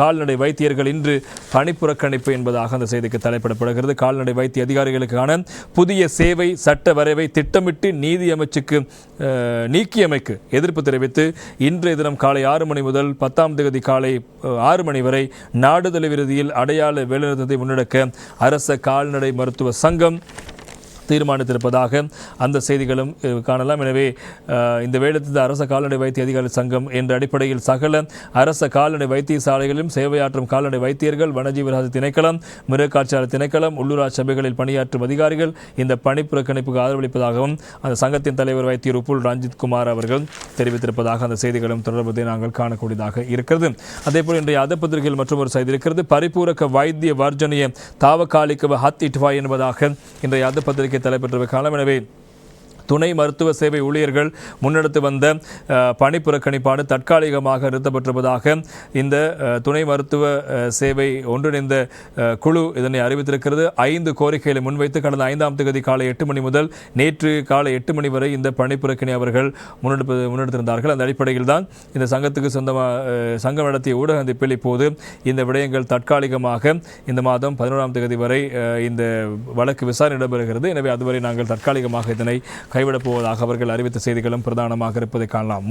கால்நடை வைத்தியர்கள் இன்று பணிப்புறக்கணிப்பு என்பதாக அந்த செய்திக்கு தலைப்பிடப்படுகிறது. கால்நடை வைத்திய அதிகாரிகளுக்கான புதிய சேவை சட்ட வரைவை திட்டமிட்டு நீதி அமைச்சுக்கு நீக்கியமைக்கு எதிர்ப்பு தெரிவித்து இன்றைய தினம் காலை ஆறு மணி முதல் பத்தாம் தேதி காலை ஆறு மணி வரை நாடு விருதியில் அடையாள வேலைநிறுத்தத்தை முன்னெடுக்க அரச கால்நடை மருத்துவ சங்கம் தீர்மானித்திருப்பதாக அந்த செய்திகளும் காணலாம். எனவே இந்த வேடத்தில் அரச கால்நடை வைத்திய அதிகாரி சங்கம் என்ற அடிப்படையில் சகல அரச கால்நடை வைத்தியசாலைகளிலும் சேவையாற்றும் கால்நடை வைத்தியர்கள் வனஜீவராஜ திணைக்களம் மிருகக்காட்சியாளர் திணைக்களம் உள்ளூராட்சி சபைகளில் பணியாற்றும் அதிகாரிகள் இந்த பணி புறக்கணிப்புக்கு ஆதரவளிப்பதாகவும் அந்த சங்கத்தின் தலைவர் வைத்தியர் உப்புல் ரஞ்சித் குமார் அவர்கள் தெரிவித்திருப்பதாக அந்த செய்திகளும் தொடர்பதை நாங்கள் காணக்கூடியதாக இருக்கிறது. அதேபோல் இன்றைய அதப்பத்திரிகையில் மற்றும் ஒரு செய்தி இருக்கிறது. பரிபூரக வைத்திய வர்ஜனிய தாவகாலிக்கவ ஹத் இட்வாய் என்பதாக இன்றைய அதப்பத்திரிகை தலைப்பெற்ற காலம் எனவே துணை மருத்துவ சேவை ஊழியர்கள் முன்னெடுத்து வந்த பணிப்புறக்கணிப்பாடு தற்காலிகமாக நிறுத்தப்பட்டிருப்பதாக இந்த துணை மருத்துவ சேவை ஒன்றிணைந்த குழு இதனை அறிவித்திருக்கிறது. ஐந்து கோரிக்கைகளை முன்வைத்து கடந்த ஐந்தாம் தேதி காலை எட்டு மணி முதல் நேற்று காலை எட்டு மணி வரை இந்த பணிப்புறக்கணி அவர்கள் முன்னெடுப்பு முன்னெடுத்திருந்தார்கள். அந்த அடிப்படையில் தான் இந்த சங்கத்துக்கு சொந்தமாக சங்கம் நடத்திய ஊடக சந்திப்பில் இப்போது இந்த விடயங்கள் தற்காலிகமாக இந்த மாதம் பதினோராம் தேதி வரை இந்த வழக்கு விசாரணை இடம்பெறுகிறது எனவே அதுவரை நாங்கள் தற்காலிகமாக இதனை கைவிடப் போவதாக அவர்கள் அறிவித்த செய்திகளும் பிரதானமாக இருப்பதை காணலாம்.